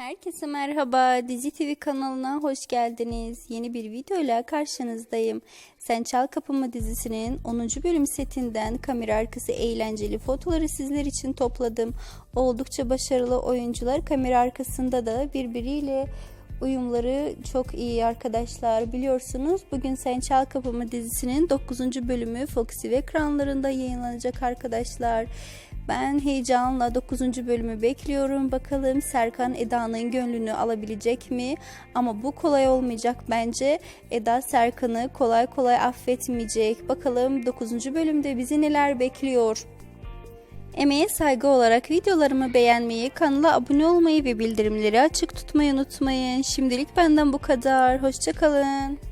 Herkese merhaba. Dizi TV kanalına hoş geldiniz. Yeni bir videoyla karşınızdayım. Sen Çal Kapımı dizisinin 10. bölüm setinden kamera arkası eğlenceli fotoları sizler için topladım. Oldukça başarılı oyuncular kamera arkasında da birbiriyle uyumları çok iyi arkadaşlar. Biliyorsunuz bugün Sen Çal Kapımı dizisinin 9. bölümü Foxy ve ekranlarında yayınlanacak arkadaşlar. Ben heyecanla 9. bölümü bekliyorum. Bakalım Serkan Eda'nın gönlünü alabilecek mi? Ama bu kolay olmayacak bence. Eda Serkan'ı kolay kolay affetmeyecek. Bakalım 9. bölümde bizi neler bekliyor? Emeğe saygı olarak videolarımı beğenmeyi, kanala abone olmayı ve bildirimleri açık tutmayı unutmayın. Şimdilik benden bu kadar. Hoşçakalın.